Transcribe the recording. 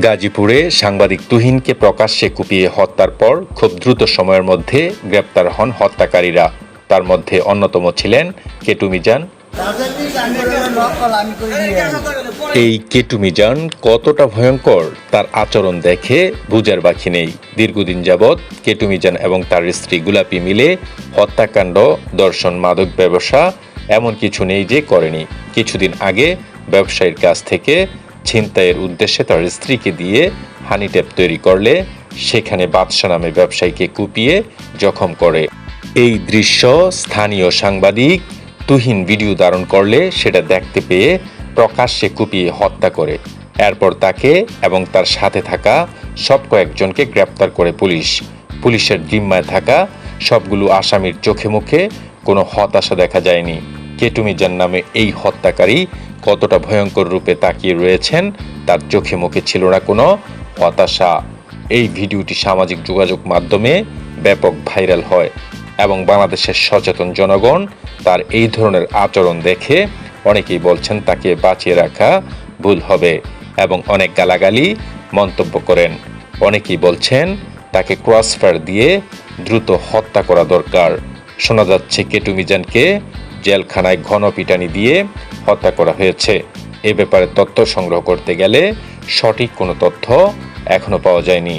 গাজীপুরে সাংবাদিক তুহিনকে প্রকাশ্যে কুপিয়ে হত্যার পর খুব দ্রুত সময়ের মধ্যে গ্রেপ্তার হন হত্যাকারীরা। তার মধ্যে অন্যতম ছিলেন কেটু মিজান। এই কেটু মিজান কতটা ভয়ঙ্কর, তার আচরণ দেখে বুঝার বাকি নেই। দীর্ঘদিন যাবৎ কেটু মিজান এবং তার স্ত্রী গুলাপি মিলে হত্যাকাণ্ড, দর্শন, মাদক ব্যবসা, এমন কিছু নেই যে করেনি। কিছুদিন আগে ব্যবসায়ীর কাছ থেকে ছিনতাইয়ের উদ্দেশ্যে তার স্ত্রীকে দিয়ে হানি ট্যাপ তৈরি করলে সেখানে বাদশা নামে ব্যবসায়ীকে কুপিয়ে জখম করে। এই দৃশ্য স্থানীয় সাংবাদিক তুহিন ভিডিও ধারণ করলে সেটা দেখতে পেয়ে প্রকাশ্যে কুপিয়ে হত্যা করে। এরপর তাকে এবং তার সাথে থাকা সব কয়েকজনকে গ্রেপ্তার করে পুলিশ। পুলিশের জিম্মায় থাকা সবগুলো আসামির চোখে মুখে কোনো হতাশা দেখা যায়নি। কেটুমিজান নামে এই হত্যাকারী কতটা ভয়ঙ্কর রূপে তাকিয়ে রয়েছেন, তার চোখে মুখে ছিল না কোনো হতাশা। এই ভিডিওটি সামাজিক যোগাযোগ মাধ্যমে ব্যাপক ভাইরাল হয় এবং বাংলাদেশের সচেতন জনগণ তার এই ধরনের আচরণ দেখে অনেকেই বলছেন তাকে বাঁচিয়ে রাখা ভুল হবে এবং অনেক গালাগালি মন্তব্য করেন। অনেকেই বলছেন তাকে ক্রসফায়ার দিয়ে দ্রুত হত্যা করা দরকার। শোনা যাচ্ছে কেটু মিজানকে জেলখানায় ঘন পিটানি দিয়ে হত্যা করা হয়েছে। এ ব্যাপারে তথ্য সংগ্রহ করতে গেলে সঠিক কোনো তথ্য এখনও পাওয়া যায়নি।